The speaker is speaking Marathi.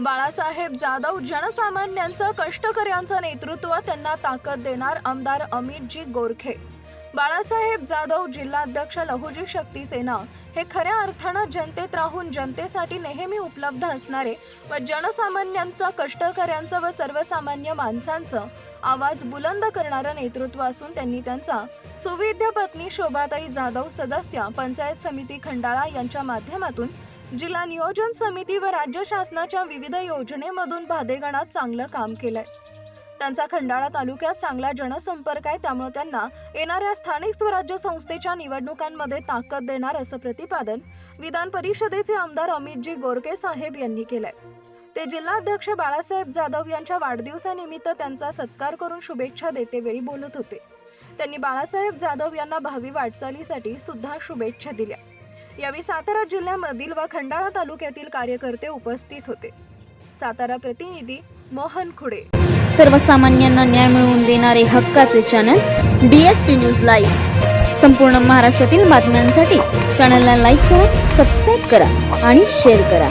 बाळासाहेब जाधव जनसामान्यांचं कष्टकऱ्यांचं नेतृत्व त्यांना ताकद देणार आमदार अमितजी गोरखे. बाळासाहेब जाधव जिल्हाध्यक्ष लहुजी शक्ती सेना हे खऱ्या अर्थानं जनतेत राहून जनतेसाठी नेहमी उपलब्ध असणारे व जनसामान्यांचं कष्टकऱ्यांचं व सर्वसामान्य माणसांचं आवाज बुलंद करणारं नेतृत्व असून त्यांनी त्यांचा सुविद्य पत्नी शोभाताई जाधव सदस्य पंचायत समिती खंडाळा यांच्या माध्यमातून जिल्हा नियोजन समिती व राज्य शासनाच्या विविध योजनेमधून भादेगणात चांगलं काम केलंय. त्यांचा खंडाळा तालुक्यात चांगला जनसंपर्क आहे त्यामुळे त्यांना येणाऱ्या स्थानिक स्वराज्य संस्थेच्या निवडणुकांमध्ये ताकद देणार असं प्रतिपादन विधान परिषदेचे आमदार अमितजी गोरके साहेब यांनी केलंय. ते जिल्हाध्यक्ष बाळासाहेब जाधव यांच्या वाढदिवसानिमित्त त्यांचा सत्कार करून शुभेच्छा देतेवेळी बोलत होते. त्यांनी बाळासाहेब जाधव यांना भावी वाटचालीसाठी सुद्धा शुभेच्छा दिल्या. यावेळी सातारा जिल्ह्यामधील व खंडाळा तालुक्यातील कार्यकर्ते उपस्थित होते. सातारा प्रतिनिधी मोहन खुडे. सर्वसामान्यांना न्याय मिळवून देणारे हक्काचे channel D S P news live संपूर्ण महाराष्ट्रातील बातम्यांसाठी चॅनलला लाईक करा सबस्क्राईब करा आणि शेअर करा.